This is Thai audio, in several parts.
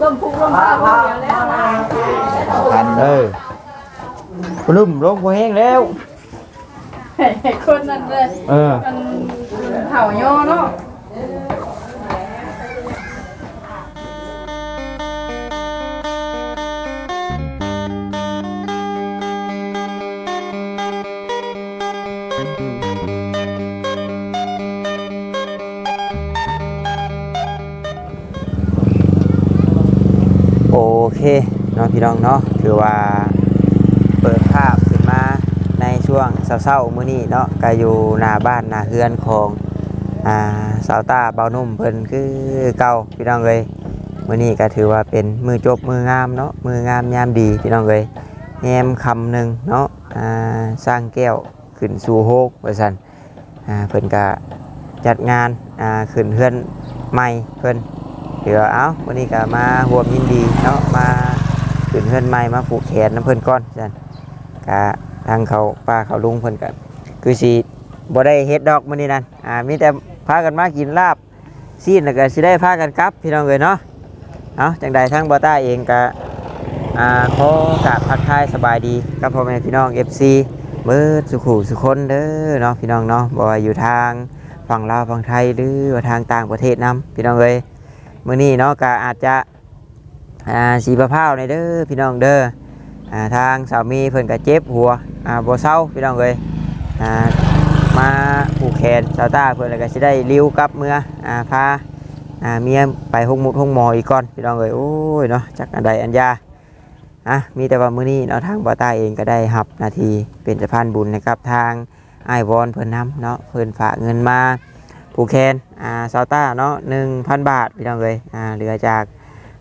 ลมพุงลมพาพอเดียวแล้วนะพันเออปลุ่มลงพอแห้งแล้ว ให้คนนั้นเลยเออ มันเห่าย่อเนาะ เคเนาะพี่น้องเนาะถือว่าเปิดภาพขึ้นมาในช่วงเศร้าๆมื้อนี้เนาะก็อยู่หน้าบ้านหน้าเฮือนของอ่าสาวตาเบานุ่มเพิ่นคือเก่าพี่น้องเลยมื้อนี้ก็ถือว่าเป็นมือจบมืองามเนาะมืองามยามดีพี่น้องเลยแงมคำหนึ่งเนาะอ่าสร้างแก้วขึ้นสู่โฮกว่าซั่นอ่าเพิ่นก็จัดงานอ่าขึ้นเฮือนใหม่เพิ่น เดี๋ยวเอาวันนี้ก็มาห่วมยินดีเนาะมาขึ้นเพื่อนใหม่มาผูกแขนน้ำเพื่อนก้อนจันกะทางเขาป้าเขาลุงเพื่อนกันคือสีบ่ได้เฮ็ดดอกมื้อนี้นั่นอ่ามีแต่พากันมากินลาบซีนแล้วก็สิได้พากันกลับพี่น้องเอ้ยเนาะเอาจังใดทั้งบ่ต้าเองก็อ่าขอกราบทักทายสบายดีกับพ่อแม่พี่น้อง FC เบิดสุขุสุคนเด้อเนาะพี่น้องเนาะบ่ว่าอยู่ทางฝั่งลาวฝั่งไทยหรือว่าทางต่างประเทศนํพี่น้องเอ้ย มื้อนี้เนาะก็อาจจะอ่าสีประพร้าวในเด้อพี่น้องเด้ออ่าทางสามีเพิ่นก็เจ็บหัวอ่าบ่เศร้าพี่น้องเอ้ยอ่ามาผูกแขนสาวตาเพิ่นแล้วก็สิได้ลิ้วกลับเมื่ออ่าพาอ่าเมียไปห้องมุดห้องหมออีกก่อนพี่น้องเอ้ยโอ้ยเนาะจักอันใดอันยาอะมีแต่ว่ามื้อนี้เนาะทางบ่าตาเองก็ได้รับหน้าที่เป็นสะพานบุญนะครับทางอ้ายวอนเพิ่นนํเนาะเพิ่นฝากเงินมา กแคนอ่าซาวต้าเนาะหนึ่งพันบาทพี่น้องเลยอ่าเหลือจาก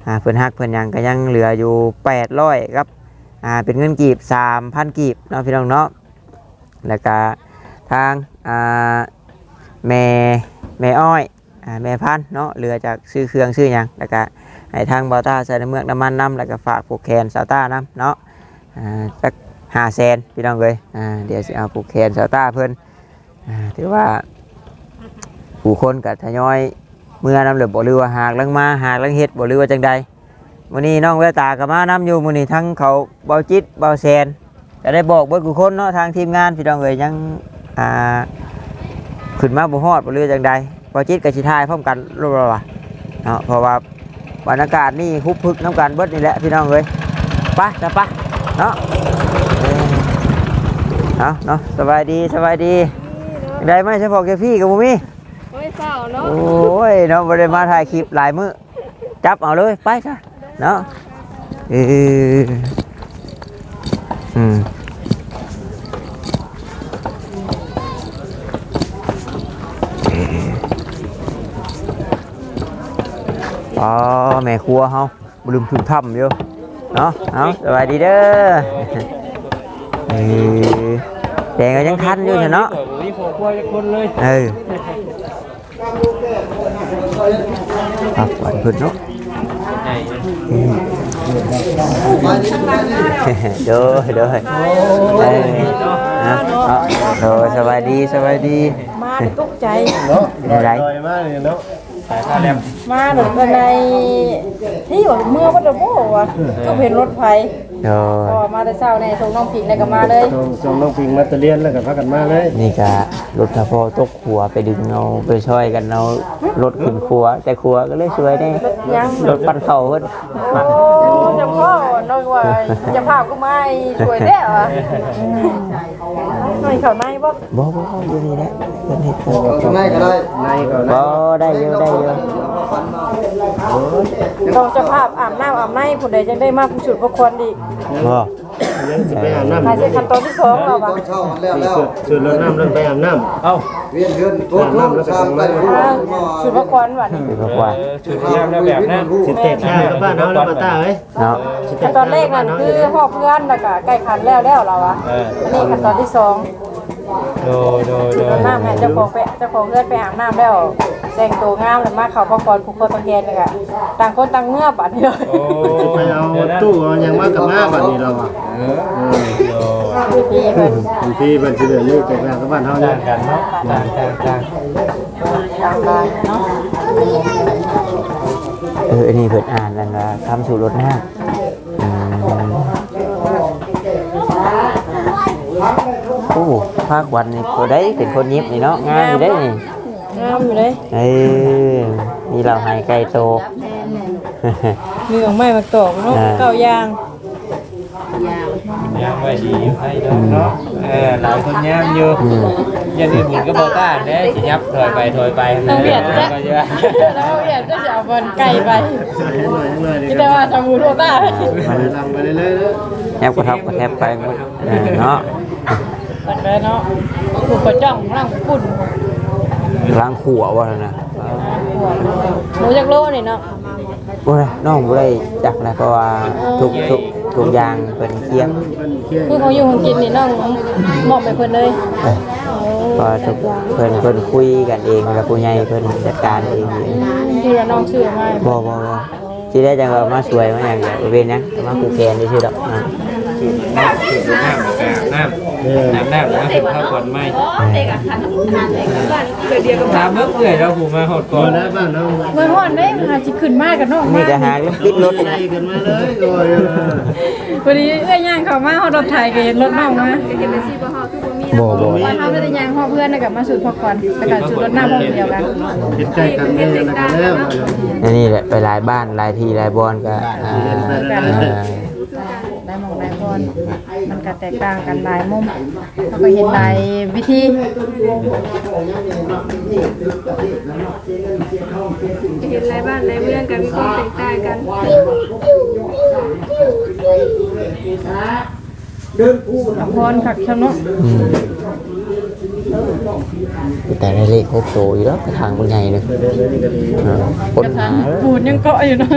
อ่าเพิ่นฮักเพิ่นยังก็ยังเหลืออยู่แปดร้อยครับอ่าเป็นเงินกีบสามพันกีบเนาะพี่น้องเนาะแล้วก็ทางอ่าแม่แม่อ้อยอ่าแม่พันเนาะเหลือจากซื้อเครื่องซื้อหยังแล้วก็ให้ทางบอต้าใส่น้ำเมือกน้ำมันน้ำแล้วก็ฝากผูกแคนซาวต้าน้ำเนาะอ่าจักห้าแสนพี่น้องเลยอ่าเดี๋ยวสิเอาผูกแคนซาวต้าเพิ่อนอ่าถือว่า ผู้คนกับทยอย เมื่อนำเหลือบ่หรือว่าหากลังมาหากลังเฮ็ดบ่หรือว่าจังใดมื้อนี้น้องแววตาก็มานํอยู่มื้อนี้ทั้งเขาเบาจิตเบาแซนก็ได้บอกเบิดทุกคนเนาะทางทีมงานพี่น้องเอ้ยยังอ่าขึ้นมาบ่ฮอดบ่หรือว่าจังใดเบาจิตกับสิทายพร้อมกันรู้บ่ว่าเนาะเพราะว่าบรรยากาศนี่ฮุบพึกน้ำกันเบิดนี่แหละพี่น้องเอ้ยไปจ้ะไปเนาะเอ้ยเอาเนาะสบายดีสบายดีได้ไหมเฉพาะแกพี่กับบ่มี โอ้ยเศร้าเนาะ โอ้ยเนาะบ่ได้มาถ่ายคลิปหลายมื้อจับเอาเลยไปจ้ะเนาะเอออืมอ๋อแม่ครัวเฮาบ่ลืมถึงถ้ำอยู่เนาะเอาสวัสดีเด้อเออแต่ก็ยังทันอยู่ใช่เนาะนี่ขอครัวจะคนเลย เออ ครับวันพุธเนาะใหญ่เด้อเด้อเออนะเอาโดยสบายดีสบายดีมาตกใจเนาะอะไรลอยมากเลยเนาะสายตาแหลมมาหรือภายในที่อยู่เมื่อวัดระโบวะก็เห็นรถไฟ โดพยอมาแต่เช้าในทงน้องผิงเลยก็มาเลยส่งส่งน้องพิงมาตะเลียนแล้วก็พักกันมาเลยนี่ก็รถกระโปตกขัวไปดึงเอาไปช่วยกันเอารถขึ้นขัว แต่ขัวก็เลยช่วยได้ยังรถปั่นเข่าเพิ่นมาโอ้ จะพ่อน้อยว่าจะพาก็ไม่ช่วยได้หรอหน่อยเขาไม่บ่บ่บ่อยู่นี่แหละเพิ่นเฮ็ดเพิ่นข้างในก็ได้ในก่อนนะบ่ได้อยู่ได้อยู่ต้องจะภาพอาบน้ำอาบในผู้ใดจะได้มากผู้สุดผู้คนดีบ่ ยังสิไปอาบน้ำถ้าจะขั้นตอนที่สองเราต้บ่นเช่ามันแล้วแล้วชุดรถน้ำเริ่มไปอาบน้ำเอ้าเวียนเฮือนโต๊ะโต๊ะสร้างไปรู้ชุดผู้คนว่ะคือก็ว่าชุดน้ำแล้วแบบนั้นสิเตะข้าวกับบ้านเฮาแล้วมาตาเว้ยเนาะขั้นตอนแรกนั่นคือพ่อเพื่อนแล้วก็ใกล้คันแล้วแล้วเราอะอันนี้ขั้นตอนที่สองโดโดโดอาบน้ำแม่เจ้าของไปเจ้าของเพื่อนไปอาบน้ำแล้ว แต่งตัวงามแล้วมาเขาพ่อก่อนผูกคอตะแกนเลยค่ะต่างคนต่างเงือบบัดนี้เลยไปเอาตู้เอายังมากับมาบัดนี้เราอะเออพี่เพิ่นบางทีมันสิเหลืออยู่แต่กับบ้านเฮาเนี่ยกันเนาะต่างต่างต่างต่างกันเนาะเอออันนี้เพิ่นอ่านนั่นว่าคำสู่รถน้ำอืมโอ้ภาควันนี่ก็ได้เป็นคนยิบนี่เนาะงามอยู่ได้นี่ งามอยู่เลยเออมีเราให้ไก่โต มีของไม้มาตอกเนาะอ่า เก้ายางย่างไว้ดีอยู่ให้เนาะเนาะเออหลายคนย่างอยู่อืมอย่าลืมบุญก็บอกต้านเด้สิยับถอยไปถอยไปต้องเบียดแล้จ้ะวก็เยอะแล้วเบียดก็จะเอาบอลไก่ไปใส่ให้หน่อยให้หน่อยคิดแต่ว่าสมูโรต้าไปลำไปเรื่อยๆเด้อแทบกระทับกระแทบไปหมดเออเนาะ ตัดไปเนาะผูกกระจ้องร่างปุ่น ล้างขัวว่าแล้วนะหมูจักโลนี่เนาะโอ้ยน้องบ่ได้จักนะเพราะว่าทุกทุกทุกอย่างเป็นเคียงมันเคี่ยงคือเขาอยู่ของกินนี่น้องมอบไปเพิ่นเลยเออเพราะว่าทุกเพิ่นเพิ่นคุยกันเองแล้วผู้ใหญ่เพิ่นจัดการเองอยู่ที่ว่าน้องชื่อมาบ่บ่บ่ ที่ได้จังว่ามาสวยมาอย่างเดียวเว้นหยังมาคูแคนได้ชื่อดอกอ่าน้ำคือน้ำแบบน้ำน้ำน้ำแล้วคือข้าวก่อนไหมตามเมื่อเปื่อยแล้วผูมาหดก่ก่ออนนได้บ้านน้องเมื่อวานได้มาสิขึ้นมากกับน้องนี่มาก็หาติดรถใส่กันมาเลยก่อนพอดีเอ้ยย่างเข้ามาเฮารถไถก็เห็นรถน้องมาบ่ บ่ ว่าเฮาจะได้ย่างพ่อเพื่อนแล้วก็มาสูตรพ่อก่อนแล้วก็สูตรรถหน้าพ่อเดียวกันเห็นใจกันเลยแล้วกันแล้วอันนี้แหละไปหลายบ้านหลายที่หลายบอนก็อ่าเออได้หมองหลายคนมันก็แตกต่างกันหลายมุมเราก็เห็นหลายวิธีเห็นหลายบ้านหลายเมืองกันมีความแตกต่างกัน ละครขักชะเนาะอืมแต่ในเลขครบโตอยู่แล้วทางคนใหญ่เลยเออคนกระหาทันปูดยังเกาะอยู่เนาะ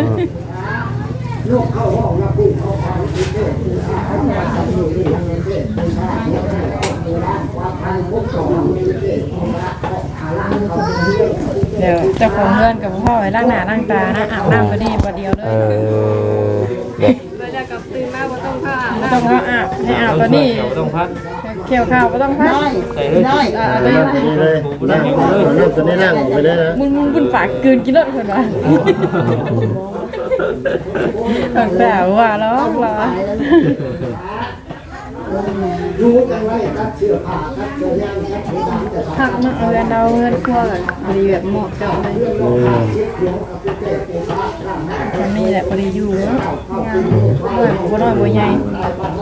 เดี๋ยวเจ้าของเพื่อนกับพ่อไว้ล้างหน้าล้างตานะอาบน้ำก็ดีประเดียวเลเอย ให้อาบตัวนี้เราต้องพัดเกี่ยวข้าวไม่ต้องพักใส่เลยอ่าเอาเลยนี่เลยนั่งนั่งตัวนี้นั่งไปเลยนะมึงมึงบุญฝากกลืนกินเลิศคนวะตั้งแต่ว่าแล้วเหรอผักเนาะเอาเงินเอาเงินครัวกันพอดีแบบเหมาะเจาะเลย ตอนนี้แหละพอดีอยู่เนาะงานด้วยบัวน้อยบัวใหญ่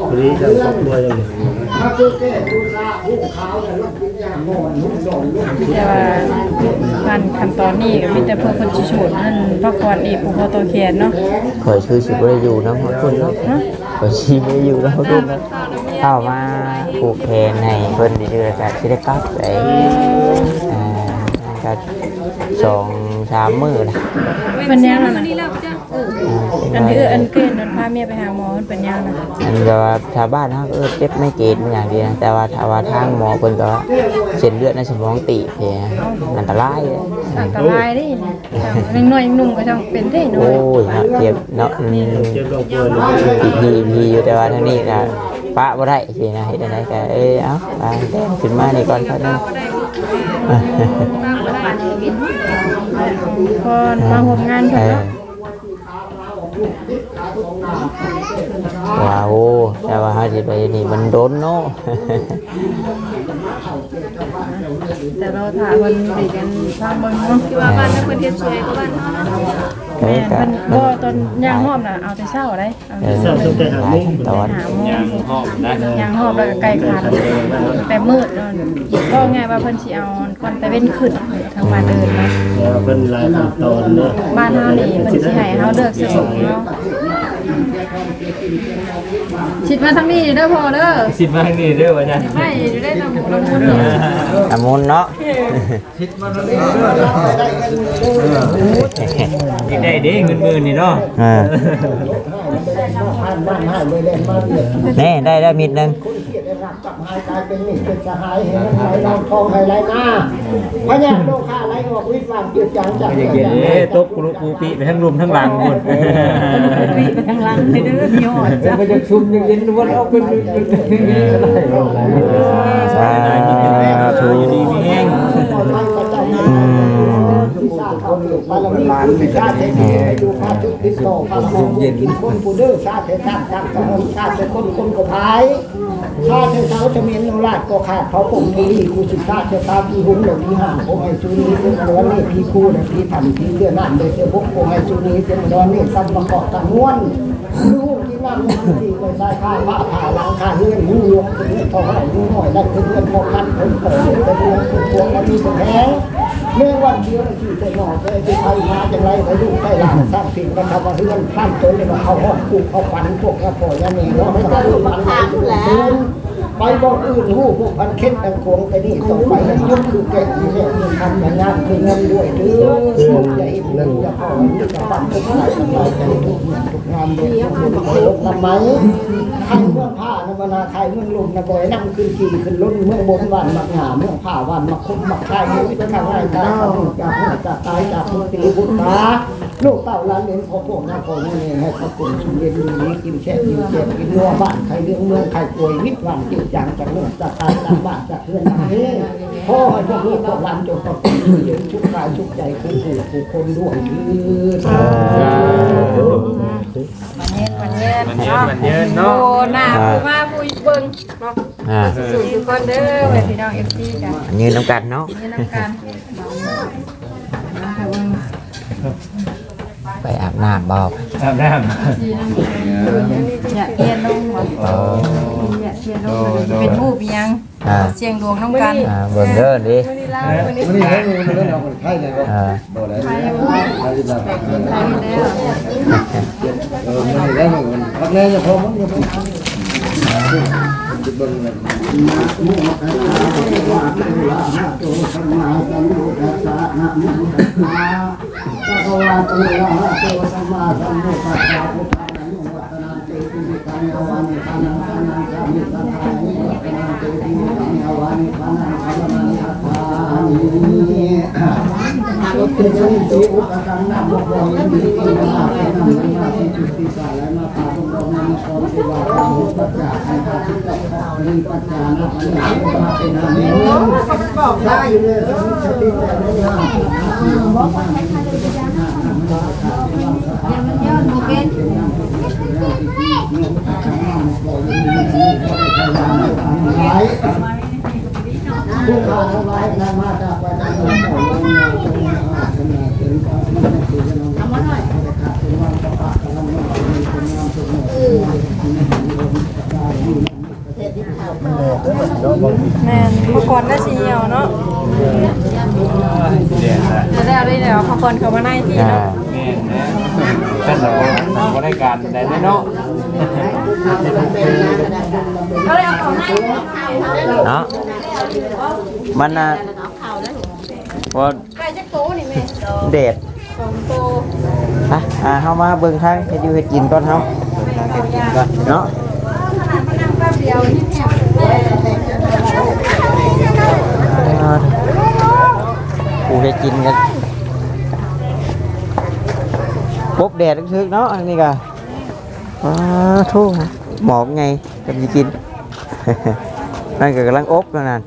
วันนี้จะครอบครัวยังไงแต่ว่าการขั้นตอนนี้ก็มีแต่เพื่อคนชิชูดนั่นพักผ่อนอีกผู้พอตัวแขนเนาะเคยชื่อสิบได้อยู่นะขอบคุณเนาะเคยชื่อไม่ได้อยู่แล้วขอบคุณนะเข้ามาผูกแขนให้เพิ่นนี่ด้วยกันที่ได้กลับไปอ่าก็ สองสามมื้อนะเป็นยังไงวันนี้แล้วจ้ะอันนี้เอออันเกินนนพาเมียไปหาหมอมันเป็นยังไงอันก็ว่าชาวบ้านเขาก็เออเจ็บไม่เกณฑ์มันอย่างเดียวนะแต่ว่าถ้าว่าทางหมอเพิ่นก็ว่าเส้นเลือดในสมองตีบเนี่ยอันตรายเลยอันตรายดิยังน้อยยังหนุ่มก็ต้องเป็นได้น้อโอ้ยยเนาะเจ็บเนาะอืมเจ็บครอบครัวเลยพีพีอยู่แต่ว่าทางนี้ก็ปะบ่ได้สินะเฮ็ดจังไดก็เอ้ยเอ้าไปเต้นขึ้นมานี่ก่อนครับนึงก่ อนมาห่มงานเอเพิ่นอเนาะ ว้าวแต่ว่าเฮาสิไปนี่มันโดนเนาะแต่เราถามมันดีกันทางเบิ่งเนาะที่ว่าบ้านนักเพิ่นเฮ็ดสวยกว่าบ้านเฮาเนาะเอแม่อก็เพิ่นบ่ตอนย่างหอมน่ะเอาแต่เช้าได้เอาเอแต่อเช้าหลายตอนหาโมงยางหอมนะย่างหอบแล้วก็ไก่ขันแต่มืดเนาะก็ง่ายว่าเพิ่นสิเอาก่อนแต่เว้นขึ้นทางบ้านเดินเนาะเป็นหลายขั้นตอนเนี่ยบ้านเฮานี่เพิ่นสิให้เฮาเลือกซื้อเนาะ ชิดมาทางนี้เด้อพ่อเด้อสิบมากนี่เด้อว่าจันไม่อยู่ได้ตามหมู่ลำพูนนี่อามุนเนาะอีกได้เด้เงินหมื่นนี่เนาะเออแน่ได้ได้มิดหนึง พญาโลกาไรออกวิสามจุดจังจังอย่างเงี้ยเด้ตบกุลุปูปีไปทั้งรุมทั้งหลังหมดข้างหลังไปเด้อพี่ฮอดจ้ะมันจะชุมยังเย็นวันเอาเป็นสาธุอยู่ดีมีแห้งอืมชาติ เขาเกิดบารมีคุณชาติให้ดีให้ดูพาทุกติดต่อพาหอมกินคนผู้เด้อชาติให้ตั้งตั้งสมนชาติให้คนคนก็พายชาติให้เขาจะมีนราชก็ขาดเขาผมมีกูสิชาติจะตาพี่หุ่นเหรือพี่ห่างผมให้ชูนี้เป็นร้อนนี่พี่คู่นะพี่ทำพี่เลื่อนนั่นเลยเจ้าพวกผมให้ชูนี้เป็นร้อนนี่ซ้ำประกอบกันม้วนลูกที่นั่งมันดีเลยใส่ข้าพระผ่าหลังคาเลื่อนหูลวงเป็นทองไหลหูหน่อยนั่นคือเลื่อนพอคันผมเปิดเป็นเรื่องพวงแล้วมีแผง เมื่อวันเดียวที่จะนอนไปที่ไทยมาจังไรไปลูกใต้หลานสร้างสิ่งกันทำมาเฮือนข้ามต้นเลยมาเอาห้องปลูกเอาฝันพวกกระโปรงยันนี่เนาะไม่ต้องรู้มันแล้ว ไปบอกอื่นหู้พวกพันเข็ดดังควงไปนี่ต่อไปยังยกคือแก่ที่เนี่ยทำงานคือเงินด้วยถือสุขใจอิ่มเลยจะพอจะฝันทุกข์สบายใจทุกเงินทุกงานเลยทุกคนลงทำไมใครเมืองผ้านมนาใครเมืองลุมนะบ่อยนั่งขึ้นขี่ขึ้นล้นเมืองบนวันมักหาเมืองผ้าวันมักคุ้มมักใครไม่เป็นอะไรกันจากจากตายจากมือตีบุตรตา ลูกเต่าล้านเลนพอพวกหน้าพอนี่ให้เขาเป็นชุมเย็นนี้กินแช่กินเจ็บกินนัวบ้านใครเรื่องเมืองใครป่วยวิตวันจิตอย่างจากเมืองจากตายจากบ้านจากเพื่อนนี้พ่อให้พวกลูกพวกหลานจงประกอบเย็นชุกกายชุกใจคู่ผู้ผู้คนด้วยคือมันเย็นมันเย็นมันเย็นมันเย็นเนาะโอ้หน้าผู้มาผู้เบิ่งเนาะอ่าสู่ทุกคนเด้อแม่พี่น้อง FC จ้ะยืนน้ำกันเนาะนี่นำกัน ไปอาบน้ำบ่อาบน้อย่าเทียนลงหัวโอ้อย่าเทียนลงเป็นรูปอีหยังอ่าเสียงดวงน้ำกันอ่าเบิ่งเด้อดิมื้อนี้ลามื้อนี้วันนี้ให้มันเล่นเอาคนไข้ไงก็อ่าบ่ได้ใครจะแบบไปแล้วเออมันได้เหมือนกันพักแน่จะพอมั้งจะพอ จะเบิ่งเลยได้อยู่เลยสติแต่ไม่ยากผู้ข่าวไว้นำมาจากวัดนั้นของเราเนี่ย ตรงนี้อาจจะมาถึงก็ไม่ได้คือจะนำทำมาหน่อยนะครับเป็นวันประกาศกำลังมา แม่นพอก่อนได้สิเหี่ยวเนาะำเดี๋ยวนะจะได้เอาได้แล้วพอก่อนเข้ามาในที่อ่าเนาะแม่นะท่านเราก็ได้การได้เนาะก็เลยเอาของให้เนาะมันน่ะว่าไก่จักโตนี่แม่เด็ดสองโต อะอ่าเฮามาเบิ่งทางเฮ็ดอยู่เฮ็ดกินก่อนเฮาเฮ็ด ก่อนเนาะขนาดมานั่งแป๊บเดียวที่แถบอ่ากูได้กินกันปบแดดทึกเนาะอันนี้ก็อ้าทูหมอกไงกันสิกิน นั่นก็กำลังอบแล้วนั่น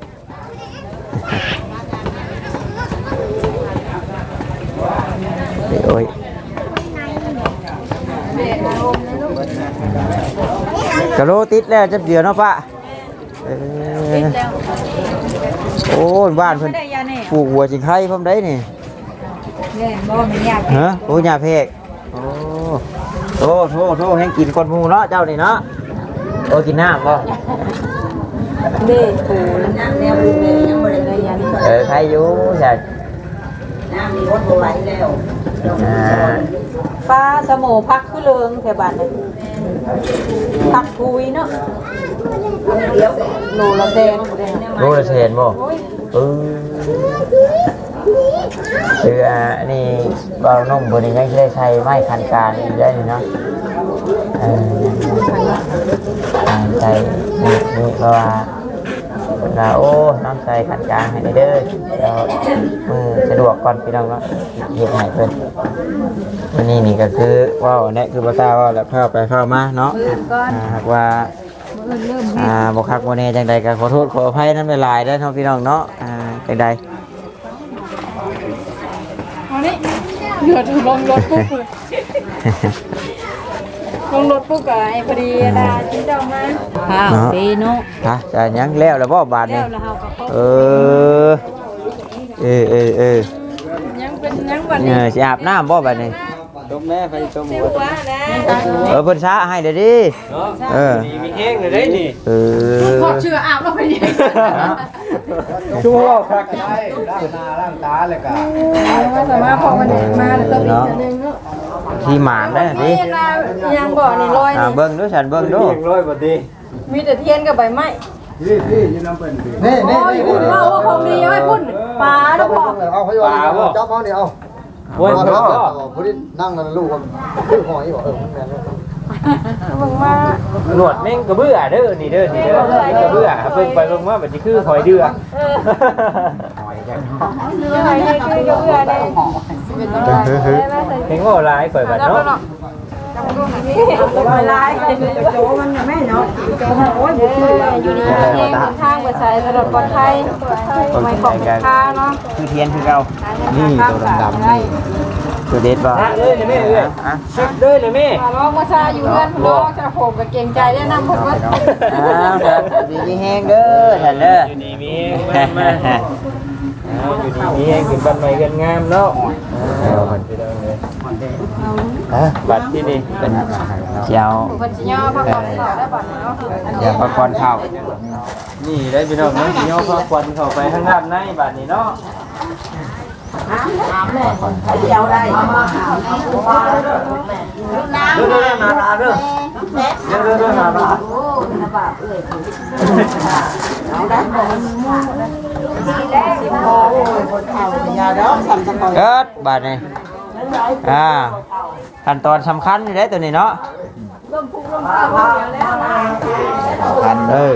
โอ้ย กะโลติดแล้วจับเดียวเนาะปะเออโอ้ยบ้านเพิ่นไม่ได้ยาแน่ปลูกหัวจิงไข่พร้อมได้นี่แม่นบ่มียาฮะโอ้ยยาเพกโอ้โทษโทษโทษให้กินคนหมูเนาะเจ้านี่เนาะโอ้ยกินน้ำบ่เด้ปูน้ำแนวแม่ยังบ่ได้เลยยานี่เออใครอยู่ใช่อ่าปลาสโมพักคือเลิงแถวบ้านนี่ ตักคุยเนาะโลละแสนบ่ได้นะรู้ละเชนบ่เออคืออันนี่เบานุ่มบนนี้ยังได้ใช้ไม้คันการอีกได้เนาะอ่าใช้นี่นี่เพราะว่า เราโอ้น้ำใส่คันกลางให้เด้อเดี๋ยวมือสะดวกก่อนพี่น้องเนาะเฮ็ดให้เพิ่นวันนี้นี่ก็คือว่าวเนี่ยคือบ่ตาว่าแล้วเข้าไปเข้ามาเนาะอ่าหากว่าอ่าบกคักโมเน่จังใดก็ขอโทษขออภัยนั่นเป็นหลายได้อเนาะพี่น้องเนาะอ่าจังใดมันนี่เดี๋ยถึงลงรถปุ๊บเลย ลงรถปุ๊บกับไอ้พอดีดาชิ้นเจ้ามาข้าวดีเนาะฮะจะยังแล้วแล้วบ่บาทแล้นี่วแล้วเฮาก็เข้าเออเออเออเออยังเป็นยังวันเอนี้อสิอาบน้ำบ่บาดนี้ต้มแม่ไปต้มเสียวว่านะเออเพิ่นช้าให้เด้อดิเนาะเออนี่มีแห้งเลยได้นี่เออพอเชื่ออาบแล้วไปเนี่ยชั่วครับได้ร่างตาร่างตาเลยกะมาสามารถพอมาเด็กมาแล้วต้องอีกนึงเนาะ ที่หมานได้อดินี่นะยังบ่อนี่ลอยอ่านี่เบิ่งดูฉันเบิ่งดูเพียงร้อยบาทดีมีแต่เทียนกับใบไม้นี่นี่ยืนน้ำเป็นพี่นี่นี่โอ้ยพุ่นว่าว่าของดีเอาไว้พุ่นปลาแล้วพอเอาเขาโยนเจ้าพ่อนี่เอาโอ้ยเอาเนาะพอดีนั่งกันลูกกันคือหอยบอกเออแม่ บอกว่าหนวดแม่งกระเบื้อเด้อนี่เด้อนี่เด้อกระเบื้อเพิ่งไปเพิ่งมาแบบนี้คือหอยเดือยังไงนี่คือยกเรือได้เป็นอะไรได้ไหมเห็นว่าลายข่อยบัดเนาะเวลาโจมันแม่เนาะโจมันโอ้ยอยู่ดีเองทา งเปิดสายตลอดปลอดภัยไม่ของค่าเนาะคือเทียนคือเก่านี่ตัวดำๆนี่ตัวเด็ดบ่ฮะเอ้ยเลยแม่เอ้ยอะชิดเด้อเลยแม่ร้องมาซาอยู่เพื่อนน้องจะผมกับเก่งใจได้นำผมว่าอ้าวครับดีมีแฮงเด้อท่านเด้ออยู่นี่มีแม่มาอยู่นี่มีให้ขึ้นบ้านใหม่กันงามเนาะเอาบัตรที่ได้เลยบัตรที่นี่เป็นเจ้าผมจะย่อพักผ่อนต่อได้บัตรเนาะเจ้าประกอนข้าว นี่ได้พี่น้องเนาะย่น้องพาควันเข้าไปทางด้านในบัตรนี้เนาะเด้อเด้องนาดาเด้อเด้อเด้อเด้อนาดาเกิดบาดนี้อ่าขั้นตอนสำคัญนี่ได้ตัวนี้เนาะสำคัญเออ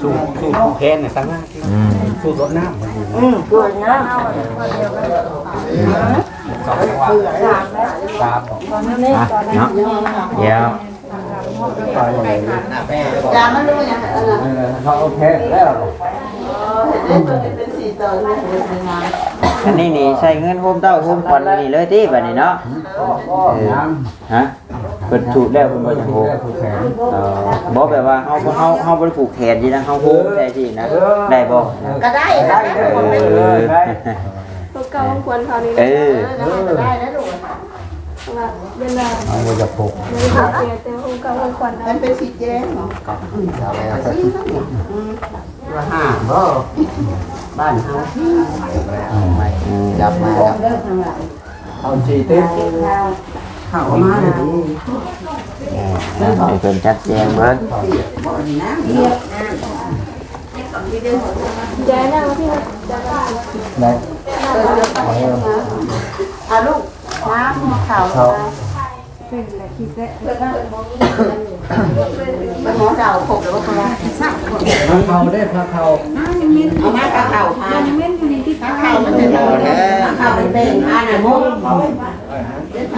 สู้สู้ผู้แค้นน่ะตั้งหน้าอืมสู้รถน้ำมันอยู่เนาะอะเนาะเดี๋ยวเขาโอเคแล้วอันนี้นี่ใช้เงินโฮมเต้าโฮมควันนี่เลยที่แบบนี้เนาะเออฮะ เปิดถูกแล้วเพิ่นบ่จะโฮมเออบ่แบบว่าเฮาบ่เฮาเฮาบ่ได้ผูกแขนอยู่นะเฮาโฮมได้ที่นะ ได้บ่ก็ได้ได้เออตัวเก่าควรเขานี่เออได้นะลูกเวลาเอาไปจะผูกไม่ขาดเแต่ตัวเก่าควรมันเป็นสีแดงว่าห้าบ่บ้านเฮาจับมาจับเอาจีติ๊บ เขามาเลยให้เพิ่นจัดแจงเบิ่งใจนะพี่ได้อะลูกน้ำขาวเขาเป็นหมอดาวขบหรือว่าเขาว่าพระเขาได้พระเขาเอามาขาวพาขามันจะโดนขาวเป็นเต่งพาน่ะมุ้ง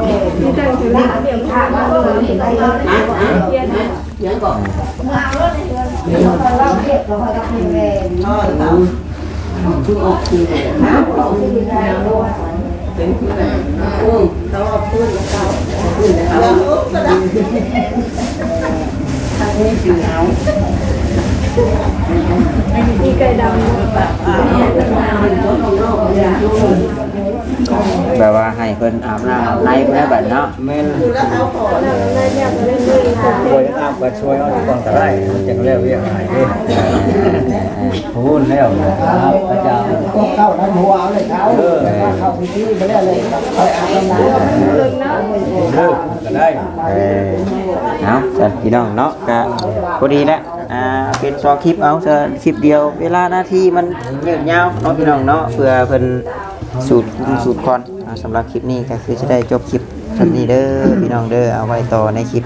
เออป่ามันจะเจงเลยพักผ่อนอยู่เนาะนี่จังถึงเดี๋ยวขาดมาเลยเยอะก่อนแล้วก็ได้มีไก่ดำอ่าเนี่ยเป็นงานเป็นต้นของโลกเนี่ย แบบว่าให้เพิ่นอาบน้ำอาบในเพิ่นได้บัดเนาะแม่นช่วยอาบก็ช่วยเอาที่ก่อนก็ได้มันจังแล้วเรียกหายเด้พูดแล้วนะครับอาจารย์ก็เข้าทำหัวเอาเลยเขาเข้าพิธีไปได้เลยคอยอาบน้ำเลิกก็ได้เออเอาจัดพี่น้องเนาะก็พอดีแล้วอ่าเป็นซองคลิปเอาซะคลิปเดียว เวลาหน้าที่มันยืดยาวเนาะพี่น้องเนาะเพื่อเพิ่น สูตรสูตรคอนอ่าสำหรับคลิปนี้ก็คือจะได้จบคลิปแบบนี้เด้อพี่น้องเด้อเอาไว้ต่อในคลิป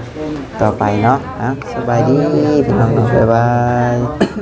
ต่อไปเนาะอะสบายดีพี่น้องเนาะบ๊ายบาย